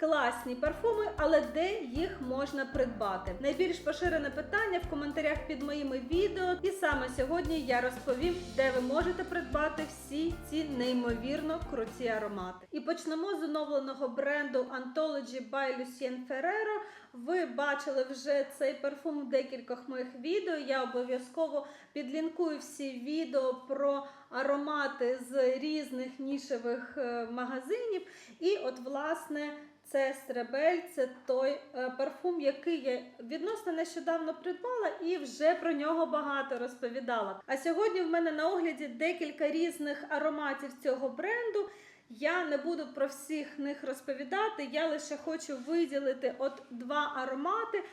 класні парфуми, але де їх можна придбати? Найбільш поширене питання в коментарях під моїми відео. І саме сьогодні я розповім, де ви можете придбати всі ці неймовірно круті аромати. І почнемо з оновленого бренду Anthology by Lucien Ferrero. Ви бачили вже цей парфум в декількох моїх відео. Я обов'язково підлінкую всі відео про аромати з різних нішевих е, магазинів. І от, власне, це Стребель, це той е, парфум, який я відносно нещодавно придбала і вже про нього багато розповідала. А сьогодні в мене на огляді декілька різних ароматів цього бренду. Я не буду про всіх них розповідати. Я лише хочу виділити от два аромати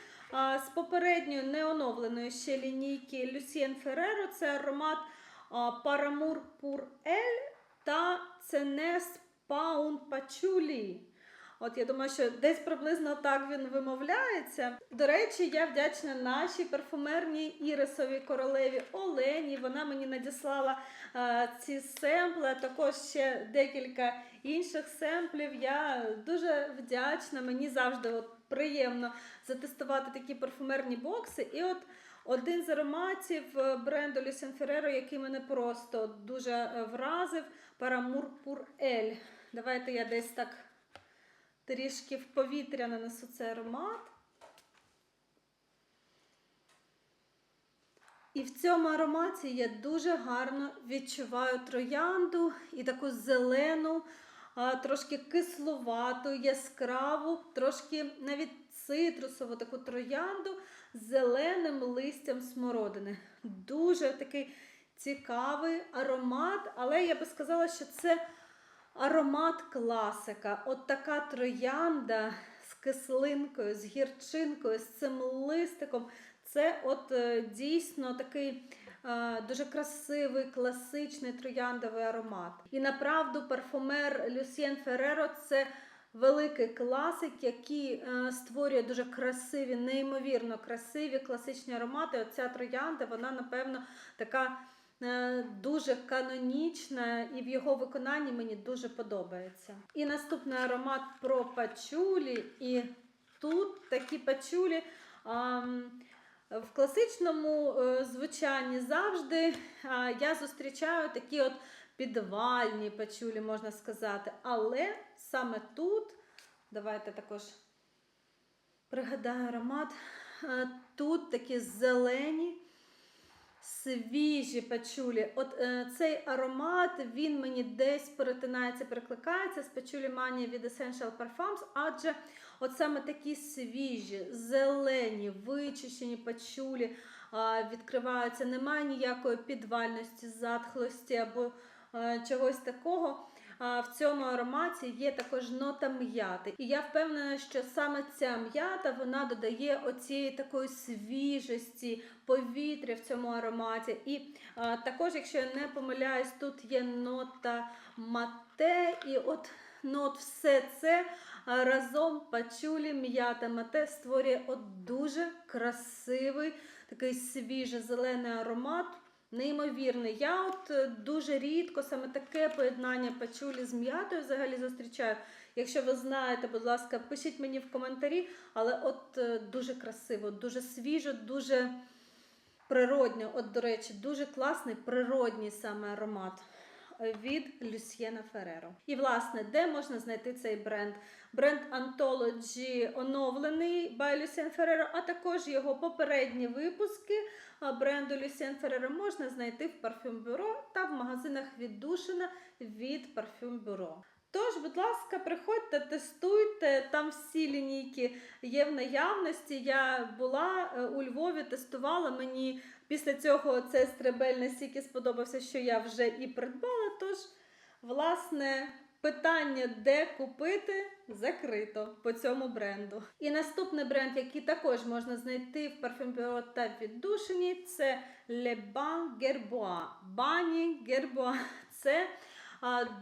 з попередньої неоновленої ще лінійки Lucien Ferrero. Це аромат Paramour Pour Elle та Ценес Paun Patchouli. От я думаю, що десь приблизно так він вимовляється. До речі, я вдячна нашій парфумерній ірисовій королеві Олені. Вона мені надіслала е, ці семпли, а також ще декілька інших семплів. Я дуже вдячна. Мені завжди от приємно затестувати такі парфумерні бокси. І от один з ароматів е, бренду Lucien Ferrero, який мене просто дуже е, вразив, Paramour Pour Elle. Давайте я десь так трішки в повітря нанесу цей аромат. І в цьому ароматі я дуже гарно відчуваю троянду і таку зелену, трошки кисловату, яскраву, трошки навіть цитрусову таку троянду з зеленим листям смородини. Дуже такий цікавий аромат, але я би сказала, що це аромат класика. От така троянда з кислинкою, з гірчинкою, з цим листиком. Це от е, дійсно такий е, дуже красивий, класичний трояндовий аромат. І направду парфумер Люсьєн Ферреро це великий класик, який е, створює дуже красиві, неймовірно красиві класичні аромати. Оця троянда, вона, напевно, така. Е, Дуже канонічна і в його виконанні мені дуже подобається. І наступний аромат про пачулі. І тут такі пачулі ам, в класичному е, звучанні завжди а, я зустрічаю такі от підвальні пачулі, можна сказати. Але саме тут, давайте також пригадаю аромат, е, тут такі зелені свіжі пачулі. От е, цей аромат він мені десь перетинається, перекликається з пачулі манія від Essential Parfums, адже от саме такі свіжі, зелені, вичищені пачулі е, відкриваються. Немає ніякої підвальності, затхлості або е, чогось такого. В цьому ароматі є також нота м'яти. І я впевнена, що саме ця м'ята вона додає оцієї такої свіжості, повітря в цьому ароматі. І також, якщо я не помиляюсь, тут є нота мате, і от ну, от все це разом пачулі, м'ята мате створює от дуже красивий, такий свіже-зелений аромат. Неймовірний. Я от е, дуже рідко саме таке поєднання пачулі з м'ятою взагалі зустрічаю. Якщо ви знаєте, будь ласка, пишіть мені в коментарі, але от е, дуже красиво, дуже свіжо, дуже природньо. От, до речі, дуже класний природній саме аромат. Від Люсьєна Фереро. І, власне, де можна знайти цей бренд? Бренд Anthology оновлений by Lucien Ferrero, а також його попередні випуски бренду Lucien Ferrero можна знайти в парфюм бюро та в магазинах віддушина від парфюм Bureau. Тож, будь ласка, приходьте, тестуйте, там всі лінійки є в наявності. Я була е, у Львові, тестувала. Мені після цього цей стрибель настільки сподобався, що я вже і придбала. Тож, власне, питання, де купити, закрито по цьому бренду. І наступний бренд, який також можна знайти в Bureau та віддушині, це Le Ban Gerbois. Бані Gerbois. Це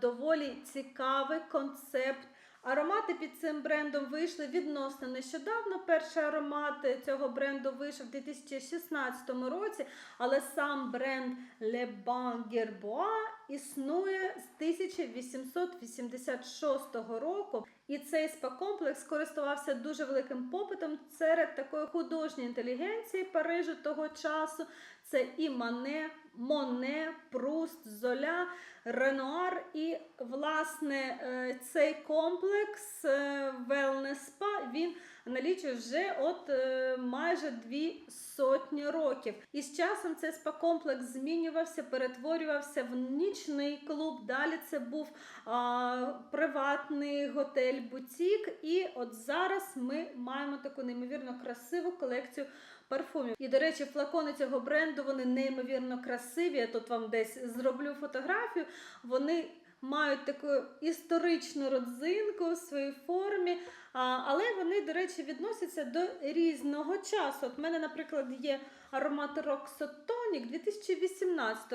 доволі цікавий концепт. Аромати під цим брендом вийшли відносно нещодавно. Перший аромат цього бренду вийшов у 2016 році, але сам бренд Le Bon Gerbois існує з 1886 року. І цей спа-комплекс користувався дуже великим попитом серед такої художньої інтелігенції Парижу того часу. Це і Мане, Моне, Пруст, Золя, Ренуар. І, власне, е, цей комплекс е, Wellness Spa, він налічує вже от е, майже дві сотні років. І з часом цей спа-комплекс змінювався, перетворювався в нічний клуб. Далі це був а, приватний готель Бутік. І от зараз ми маємо таку неймовірно красиву колекцію парфумів. І, до речі, флакони цього бренду вони неймовірно красиві. Я тут вам десь зроблю фотографію. Вони мають таку історичну родзинку в своїй формі, але вони, до речі, відносяться до різного часу. От в мене, наприклад, є аромат Roxotonic 2018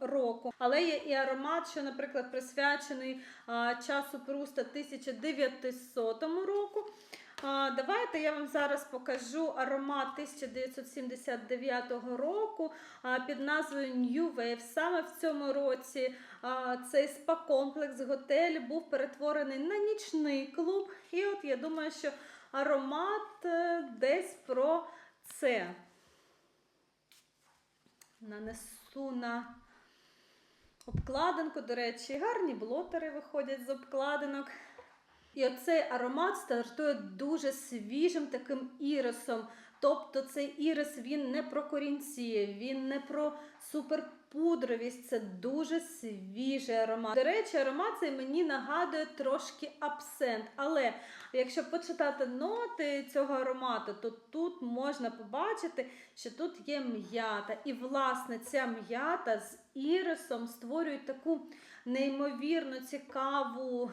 року, але є і аромат, що, наприклад, присвячений часу Пруста 1900 року. Давайте я вам зараз покажу аромат 1979 року під назвою New Wave. Саме в цьому році цей спа-комплекс готель був перетворений на нічний клуб. І от я думаю, що аромат е, десь про це. Нанесу на обкладинку. До речі, гарні блотери виходять з обкладинок. І оцей аромат стартує дуже свіжим таким ірисом. Тобто цей ірис він не про корінці, він не про суперпудровість. Це дуже свіжий аромат. До речі, аромат цей мені нагадує трошки абсент. Але якщо почитати ноти цього аромату, то тут можна побачити, що тут є м'ята. І, власне, ця м'ята з ірисом створюють таку неймовірно цікаву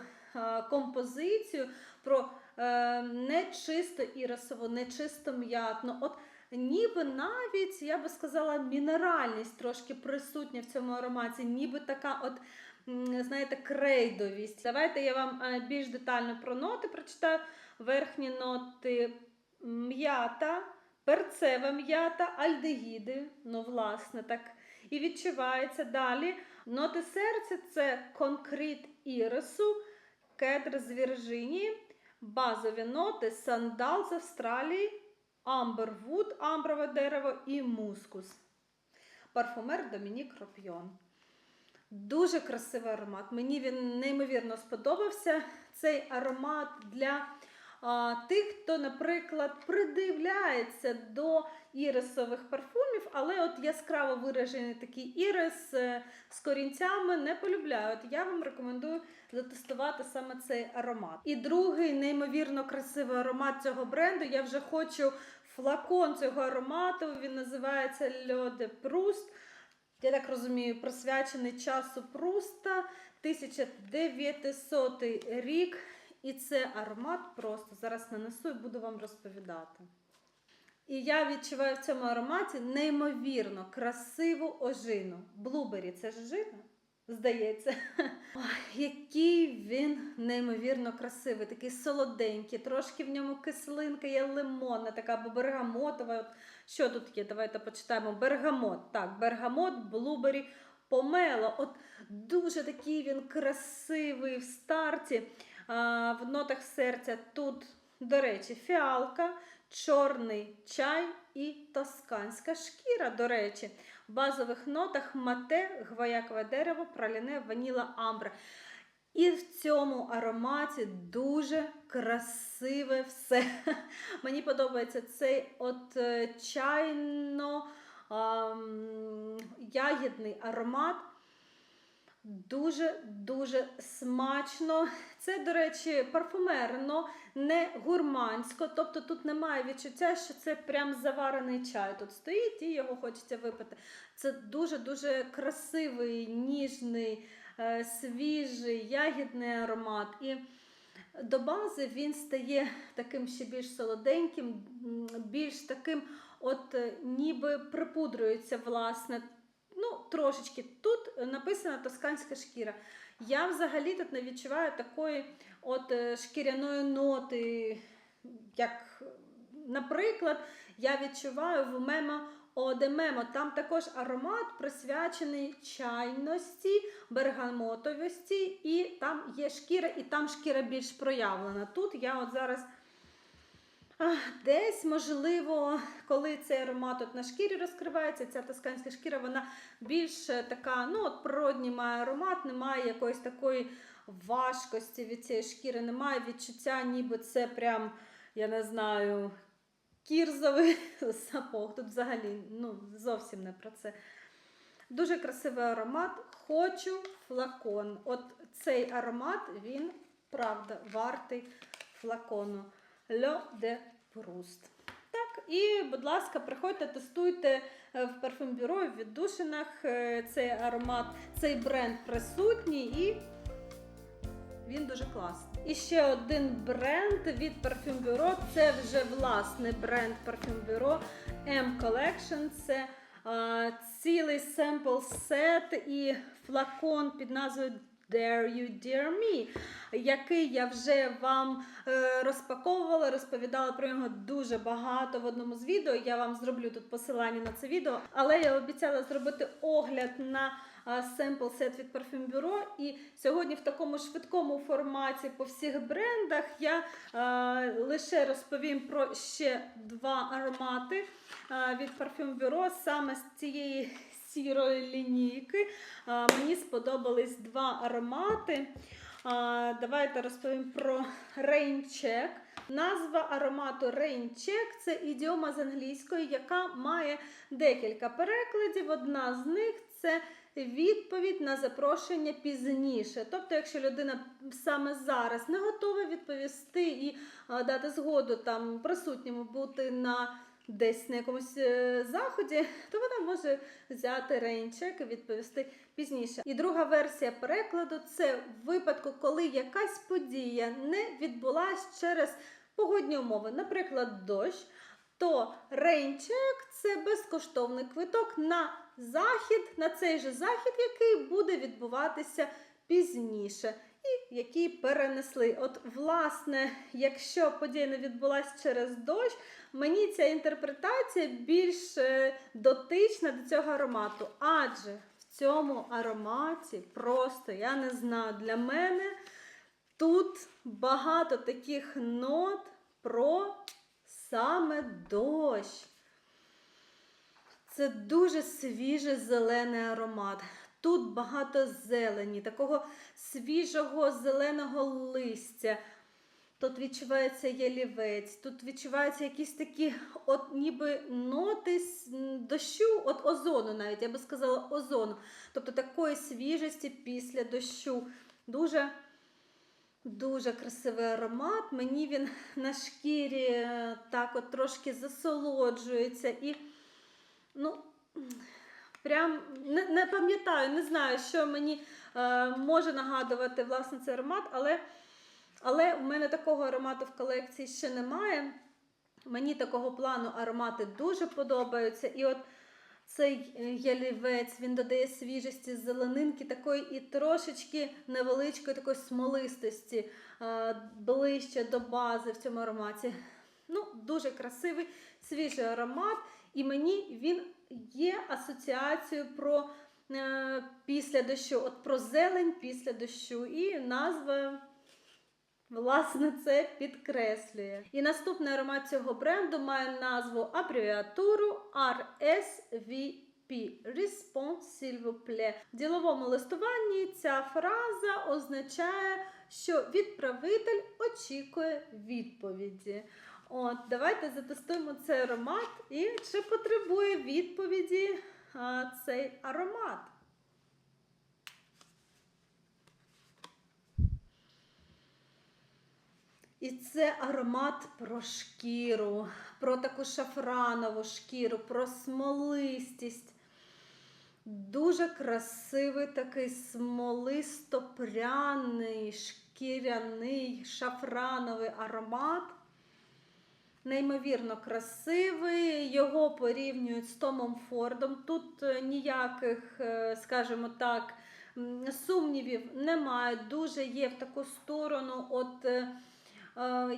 композицію про е, не чисто ірисову, не чисто м'ятну. От ніби навіть, я би сказала, мінеральність трошки присутня в цьому ароматі, ніби така от. Знаєте, крейдовість. Давайте я вам е, більш детально про ноти прочитаю. Верхні ноти м'ята, перцева м'ята, альдегіди. Ну, власне, так і відчувається далі. Ноти серця це конкрет ірису, кедр з Вірджинії, базові ноти, сандал з Австралії, амбервуд, амброве дерево і мускус. Парфумер Домінік Ропйон. Дуже красивий аромат. Мені він неймовірно сподобався. Цей аромат для а, тих, хто, наприклад, придивляється до ірисових парфумів, але от яскраво виражений такий ірис е, з корінцями не полюбляють. Я вам рекомендую затестувати саме цей аромат. І другий неймовірно красивий аромат цього бренду. Я вже хочу флакон цього аромату. Він називається de Proust. Я так розумію, присвячений часу Пруста 1900 рік. І це аромат просто зараз нанесу і буду вам розповідати. І я відчуваю в цьому ароматі неймовірно красиву ожину. Блубері це ж ожина? Здається. Ой, який він неймовірно красивий, такий солоденький, трошки в ньому кислинка є лимонна, така бергамотова. От що тут є? Давайте почитаємо. Бергамот. Так, бергамот, блубері, помело. От дуже такий він красивий в старті. В нотах серця тут, до речі, фіалка, чорний чай і тосканська шкіра, до речі. В базових нотах мате, гвоякове дерево, праляне, ваніла, амбра. І в цьому ароматі дуже красиве все. Мені подобається цей от е, чайно ягідний аромат. Дуже-дуже смачно. Це, до речі, парфумерно, не гурмансько. Тобто тут немає відчуття, що це прям заварений чай. Тут стоїть і його хочеться випити. Це дуже-дуже красивий, ніжний, е, свіжий, ягідний аромат. І до бази він стає таким ще більш солоденьким, більш таким, от е, ніби припудрюється, власне. Ну, трошечки. Тут написана тосканська шкіра. Я взагалі тут не відчуваю такої от е, шкіряної ноти, як, наприклад, я відчуваю в мема Одемемо. Там також аромат присвячений чайності, бергамотовості, і там є шкіра, і там шкіра більш проявлена. Тут я от зараз. Десь, можливо, коли цей аромат от на шкірі розкривається, ця тосканська шкіра, вона більш е, така, ну, от природній має аромат, немає якоїсь такої важкості від цієї шкіри, немає відчуття, ніби це прям, я не знаю, кірзовий сапог. Тут взагалі ну, зовсім не про це. Дуже красивий аромат. Хочу флакон. От цей аромат, він правда вартий флакону. Льо де Пруст. Так, і, будь ласка, приходьте, тестуйте е, в парфюмбюро, в віддушинах е, цей аромат, цей бренд присутній і він дуже класний. І ще один бренд від Bureau. Це вже власний бренд Bureau M Collection. Це а, цілий семпл сет і флакон під назвою Dare You Dear Me, який я вже вам е, розпаковувала, розповідала про нього дуже багато в одному з відео. Я вам зроблю тут посилання на це відео, але я обіцяла зробити огляд на семпл сет від Parfum. І сьогодні в такому швидкому форматі по всіх брендах я е, лише розповім про ще два аромати е, від Parfum саме з цієї сірої лінійки. Е, мені сподобались два аромати. Давайте розповім про Check. Назва аромату Check – це ідіома з англійської, яка має декілька перекладів. Одна з них це відповідь на запрошення пізніше. Тобто, якщо людина саме зараз не готова відповісти і дати згоду там присутньому бути на десь на якомусь е, заході, то вона може взяти рейнчек і відповісти пізніше. І друга версія перекладу це в випадку, коли якась подія не відбулась через погодні умови, наприклад, дощ. То рейнчек це безкоштовний квиток на захід, на цей же захід, який буде відбуватися пізніше, і який перенесли. От, власне, якщо подія не відбулася через дощ, мені ця інтерпретація більш е, дотична до цього аромату. Адже в цьому ароматі просто, я не знаю, для мене тут багато таких нот про саме дощ. Це дуже свіжий зелений аромат. Тут багато зелені, такого свіжого зеленого листя. Тут відчувається ялівець, тут відчуваються якісь такі, от ніби ноти дощу, от озону навіть, я би сказала, озону. Тобто такої свіжості після дощу. Дуже Дуже красивий аромат. Мені він на шкірі е, так от трошки засолоджується і, ну, прям не, не пам'ятаю, не знаю, що мені е, може нагадувати власне цей аромат, але, але у мене такого аромату в колекції ще немає. Мені такого плану аромати дуже подобаються. І от цей е, ялівець, він додає свіжості зеленинки, такої і трошечки невеличкої такої смолистості, ближче до бази в цьому ароматі. Ну, Дуже красивий, свіжий аромат. І мені він є асоціацією про е, після дощу, от про зелень після дощу. І назва. Власне, це підкреслює. І наступний аромат цього бренду має назву абревіатуру RSVP. Response, s'il. В діловому листуванні ця фраза означає, що відправитель очікує відповіді. От, Давайте затестуємо цей аромат і чи потребує відповіді а, цей аромат. І це аромат про шкіру, про таку шафранову шкіру, про смолистість. Дуже красивий такий смолисто-пряний, шкіряний, шафрановий аромат. Неймовірно красивий, його порівнюють з Томом Фордом. Тут е, ніяких, е, скажімо так, сумнівів немає. Дуже є в таку сторону. от е,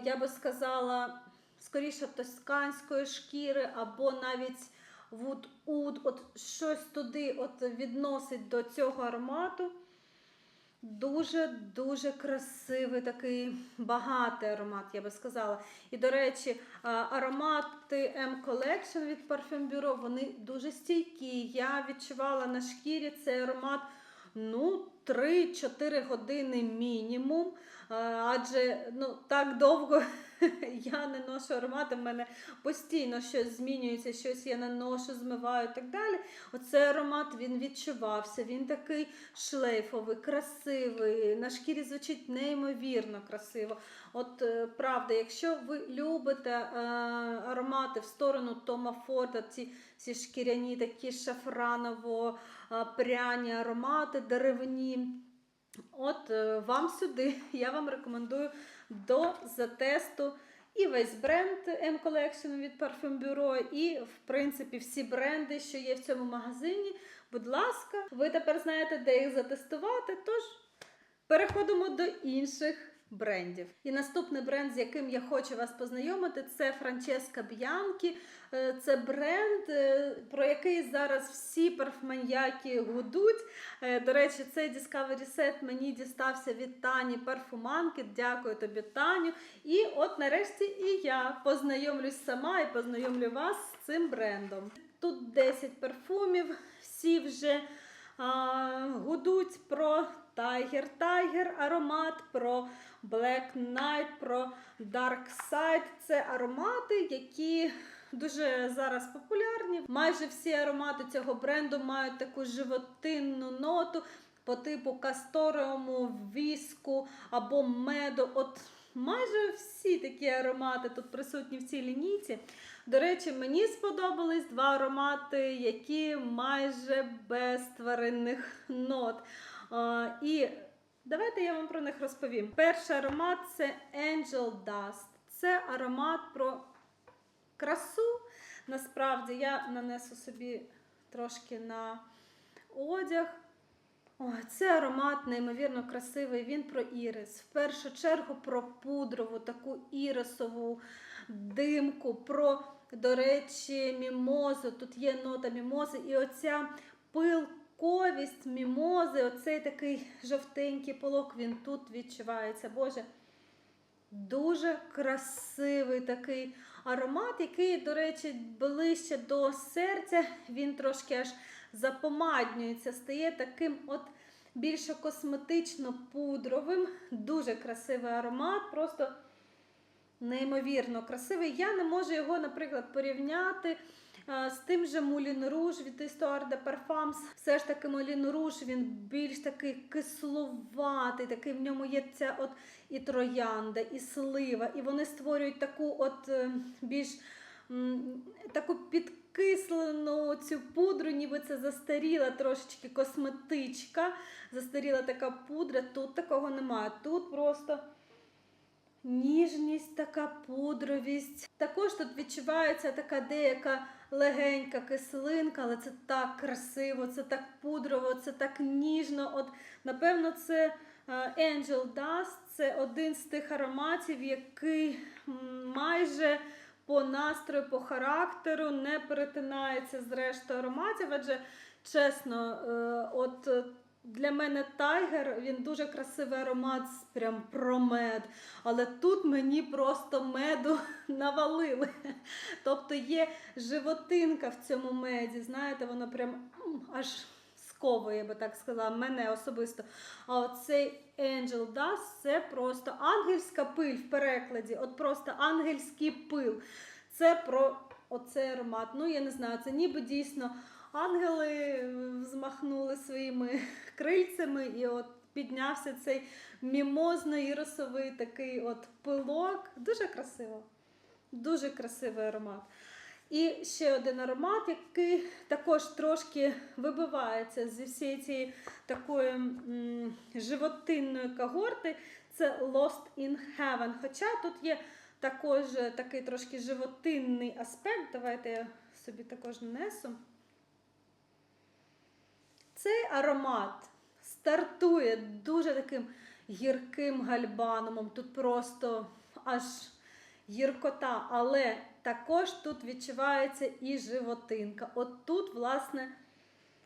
я би сказала, скоріше тосканської шкіри, або навіть Oud, от щось туди от відносить до цього аромату. Дуже-дуже красивий, такий багатий аромат, я би сказала. І, до речі, аромати M Collection від Parfum Bureau, вони дуже стійкі. Я відчувала на шкірі цей аромат ну, 3-4 години мінімум. Адже ну, так довго я не ношу аромати, в мене постійно щось змінюється, щось я наношу, змиваю і так далі. Оцей аромат він відчувався, він такий шлейфовий, красивий, на шкірі звучить неймовірно красиво. От е, правда, якщо ви любите е, аромати в сторону Тома Форда, ці, ці шкіряні такі шафраново е, пряні аромати, деревні. От е, вам сюди я вам рекомендую до затесту і весь бренд M Collection від Parfum Bureau, і, в принципі, всі бренди, що є в цьому магазині. Будь ласка, ви тепер знаєте, де їх затестувати. Тож переходимо до інших брендів. І наступний бренд, з яким я хочу вас познайомити, це Франческа Б'янкі. Е, Це бренд, е, про який зараз всі парфманьяки гудуть. Е, До речі, цей Discovery Set мені дістався від Тані Парфуманки. Дякую тобі, Таню. І от нарешті і я познайомлюсь сама і познайомлю вас з цим брендом. Тут 10 парфумів, всі вже а, гудуть про Tiger Tiger аромат, про Black Knight, про Dark Side. Це аромати, які дуже зараз популярні. Майже всі аромати цього бренду мають таку животинну ноту по типу касторовому, віску або меду. От майже всі такі аромати тут присутні в цій лінійці. До речі, мені сподобались два аромати, які майже без тваринних нот. І давайте я вам про них розповім. Перший аромат це Angel Dust. Це аромат про красу. Насправді я нанесу собі трошки на одяг. Ой, це аромат неймовірно красивий. Він про ірис. В першу чергу про пудрову, таку ірисову димку, про, до речі, мімозу. Тут є нота мімози, і оця пилковість мімози, оцей такий жовтенький полок, він тут відчувається. Боже. Дуже красивий такий аромат, який, до речі, ближче до серця. Він трошки аж запомаднюється, стає таким от більше косметично пудровим. Дуже красивий аромат, просто неймовірно красивий. Я не можу його, наприклад, порівняти. З тим же Moulin Rouge від Histoire de Parfums. Все ж таки Moulin Rouge, він більш такий кисловатий, такий в ньому є ця от і троянда, і слива, і вони створюють таку от е, більш таку підкислену цю пудру, ніби це застаріла трошечки косметичка, застаріла така пудра. Тут такого немає. Тут просто ніжність, така пудровість. Також тут відчувається така деяка легенька кислинка, але це так красиво, це так пудрово, це так ніжно. От, напевно, це е, Angel Dust це один з тих ароматів, який майже по настрою, по характеру не перетинається з рештою ароматів, адже чесно, е, от е, для мене тайгер він дуже красивий аромат, прям про мед. Але тут мені просто меду навалили. Тобто є животинка в цьому меді. Знаєте, воно прям аж сковує, я би так сказала, мене особисто. А оцей Angel Dust це просто ангельська пиль в перекладі. От просто ангельський пил. Це про оцей аромат. Ну, я не знаю, це ніби дійсно ангели взмахнули своїми крильцями, і от піднявся цей мімозно-іросовий такий от пилок. Дуже красиво. Дуже красивий аромат. І ще один аромат, який також трошки вибивається зі всієї цієї такої м, животинної когорти, це Lost in Heaven. Хоча тут є також такий трошки животинний аспект. Давайте я собі також нанесу. Цей аромат стартує дуже таким гірким гальбанумом. Тут просто аж гіркота, але також тут відчувається і животинка. От тут, власне,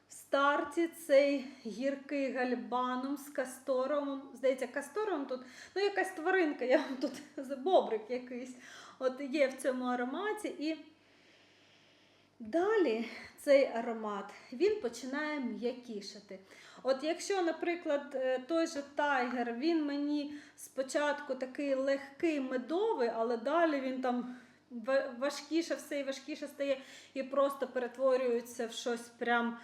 в старті цей гіркий гальбаном з касторовим. Здається, касторовим тут, ну, якась тваринка, я вам тут бобрик якийсь. От є в цьому ароматі. І далі цей аромат він починає м'якішати. От якщо, наприклад, е, той же тайгер, він мені спочатку такий легкий медовий, але далі він там важкіше все і важкіше стає і просто перетворюється в щось прям.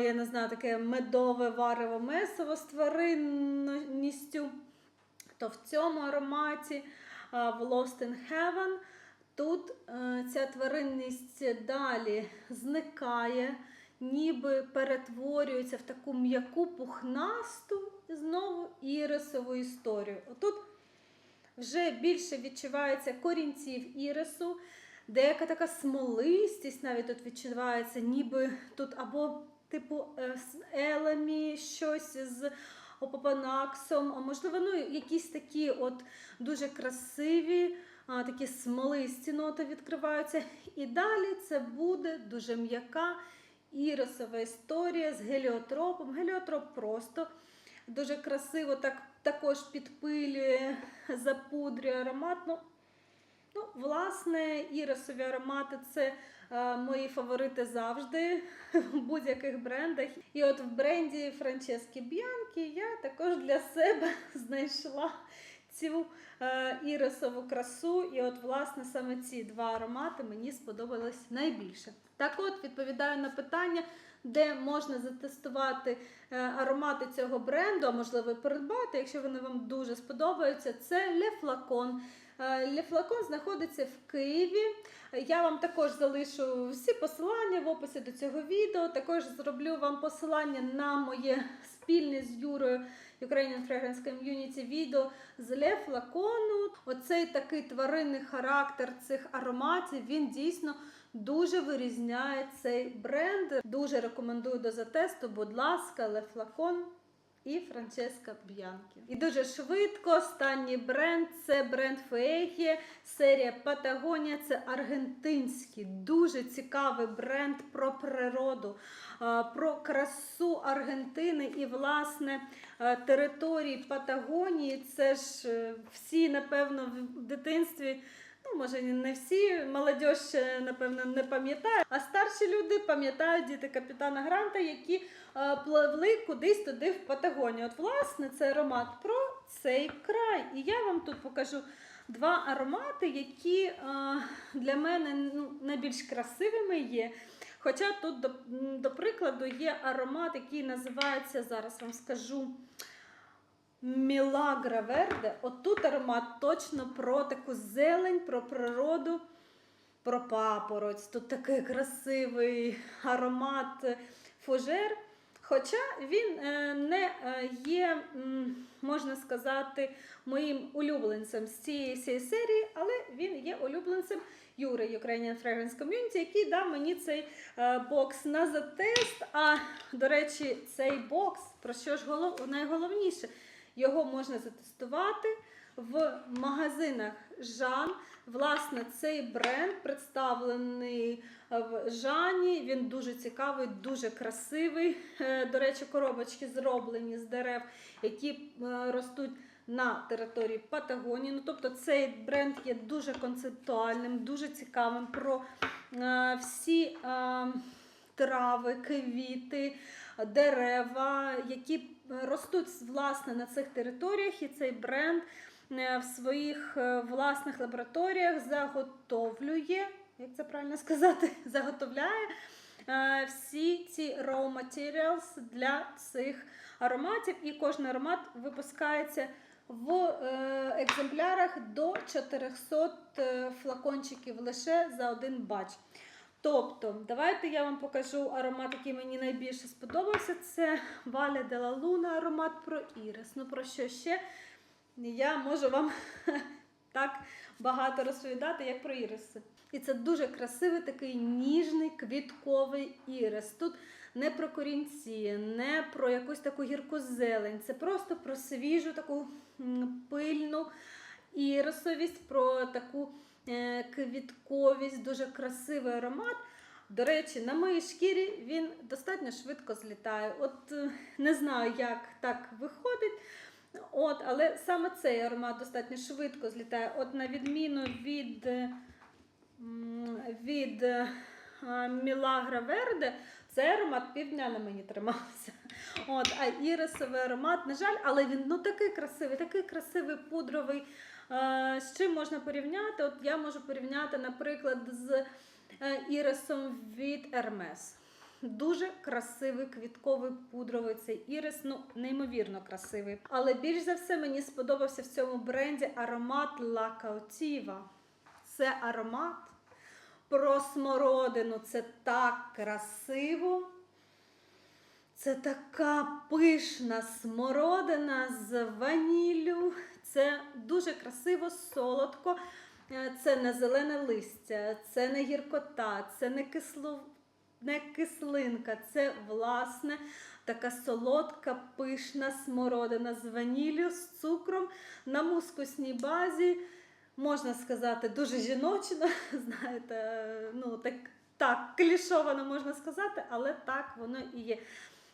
Я не знаю, таке медове варево месиво з тваринністю, то в цьому ароматі в Lost in Heaven тут е, ця тваринність далі зникає, ніби перетворюється в таку м'яку пухнасту знову ірисову історію. Отут вже більше відчувається корінців ірису, деяка така смолистість навіть тут відчувається, ніби тут або типу е, з елемі щось з опопанаксом, а можливо, ну, якісь такі от дуже красиві, такі смолисті ноти відкриваються. І далі це буде дуже м'яка ірисова історія з геліотропом. Геліотроп просто дуже красиво так, також підпилює, запудрює аромат. Ну, ну, власне, ірисові аромати це е, мої фаворити завжди в будь-яких брендах. І от в бренді Франчески Б'янкі я також для себе знайшла цю е, ірисову красу. І от, власне, саме ці два аромати мені сподобались найбільше. Так от, відповідаю на питання, де можна затестувати е, аромати цього бренду, а можливо придбати, якщо вони вам дуже сподобаються, це Le Flacon. Е, Le Flacon знаходиться в Києві. Я вам також залишу всі посилання в описі до цього відео. Також зроблю вам посилання на моє спільне з Юрою Ukrainian Fragrance Community відео з Лев Лакону. Оцей такий тваринний характер цих ароматів, він дійсно дуже вирізняє цей бренд. Дуже рекомендую до затесту, будь ласка, Лев Flacon і Франческа Б'янкі. І дуже швидко останній бренд це бренд Феєхі, серія Патагонія. Це аргентинський, дуже цікавий бренд про природу, про красу Аргентини і, власне, території Патагонії. Це ж е, всі, напевно, в дитинстві. Може, не всі, молодь ще, напевно, не пам'ятає, а старші люди пам'ятають діти капітана Гранта, які е, пливли кудись туди в Патагонію. От, власне, це аромат про цей край. І я вам тут покажу два аромати, які е, для мене ну, найбільш красивими є. Хоча тут, до, до прикладу, є аромат, який називається, зараз вам скажу. Мілагра Верде. Отут аромат точно про таку зелень, про природу, про папороть. Тут такий красивий аромат фужер. Хоча він е, не е, є, можна сказати, моїм улюбленцем з цієї всієї серії, але він є улюбленцем Юри Ukrainian Fragrance Community, який дав мені цей е, бокс на затест. А, до речі, цей бокс, про що ж голов... найголовніше, його можна затестувати в магазинах Жан. Власне, цей бренд представлений в Жані. Він дуже цікавий, дуже красивий. Е, До речі, коробочки зроблені з дерев, які е, ростуть на території Патагонії. Ну, тобто цей бренд є дуже концептуальним, дуже цікавим про е, всі е, трави, квіти, дерева, які ростуть власне на цих територіях, і цей бренд е, в своїх е, власних лабораторіях заготовлює, як це правильно сказати, заготовляє е, всі ці raw materials для цих ароматів, і кожен аромат випускається в екземплярах до 400 е, флакончиків лише за один бач. Тобто, давайте я вам покажу аромат, який мені найбільше сподобався. Це Валя де ла Луна, аромат про ірис. Ну про що ще? Я можу вам так багато розповідати, як про іриси. І це дуже красивий такий ніжний квітковий ірис. Тут не про корінці, не про якусь таку гірку зелень. Це просто про свіжу таку пильну ірисовість, про таку квітковість, дуже красивий аромат. До речі, на моїй шкірі він достатньо швидко злітає. От е, не знаю, як так виходить. От, але саме цей аромат достатньо швидко злітає. От на відміну від, е, від е, Мілагра Верде, цей аромат півдня на мені тримався. От, а ірисовий аромат, на жаль, але він ну такий красивий, такий красивий пудровий. Е, З чим можна порівняти? От я можу порівняти, наприклад, з е, ірисом від Hermes. Дуже красивий квітковий пудровий цей ірис, ну неймовірно красивий. Але більш за все мені сподобався в цьому бренді аромат La Cautiva. Це аромат про смородину. Це так красиво. Це така пишна смородина з ваніллю. Це дуже красиво, солодко. Е, Це не зелене листя, це не гіркота, це не кисло, не кислинка, це власне така солодка, пишна смородина з ваніллю, з цукром на мускусній базі. Можна сказати, дуже жіночно, знаєте, ну так, так клішовано можна сказати, але так воно і є.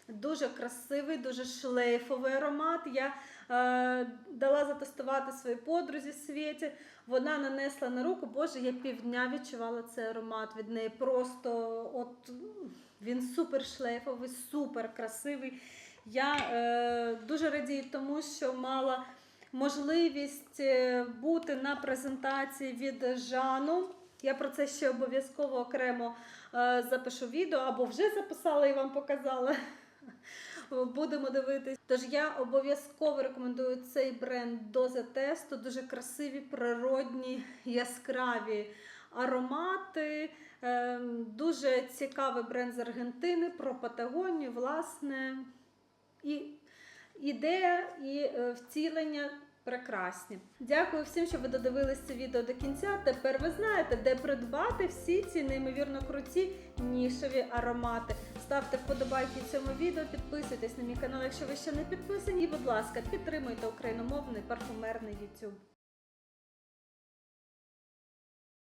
Дуже красивий, дуже шлейфовий аромат. Я е, дала затестувати своїй подрузі Світі. Вона нанесла на руку. Боже, я півдня відчувала цей аромат від неї. Просто от він супер шлейфовий, супер красивий. Я е, дуже радію тому, що мала можливість е, бути на презентації від Жану. Я про це ще обов'язково окремо е, запишу відео, або вже записала і вам показала. Будемо дивитись. Тож я обов'язково рекомендую цей бренд до затесту. Дуже красиві, природні, яскраві аромати. Ем, Дуже цікавий бренд з Аргентини про Патагонію, власне. І ідея і е, втілення прекрасні. Дякую всім, що ви додивились це відео до кінця. Тепер ви знаєте, де придбати всі ці неймовірно круті нішові аромати. Ставте вподобайки цьому відео, підписуйтесь на мій канал, якщо ви ще не підписані. І, будь ласка, підтримуйте україномовний парфумерний YouTube.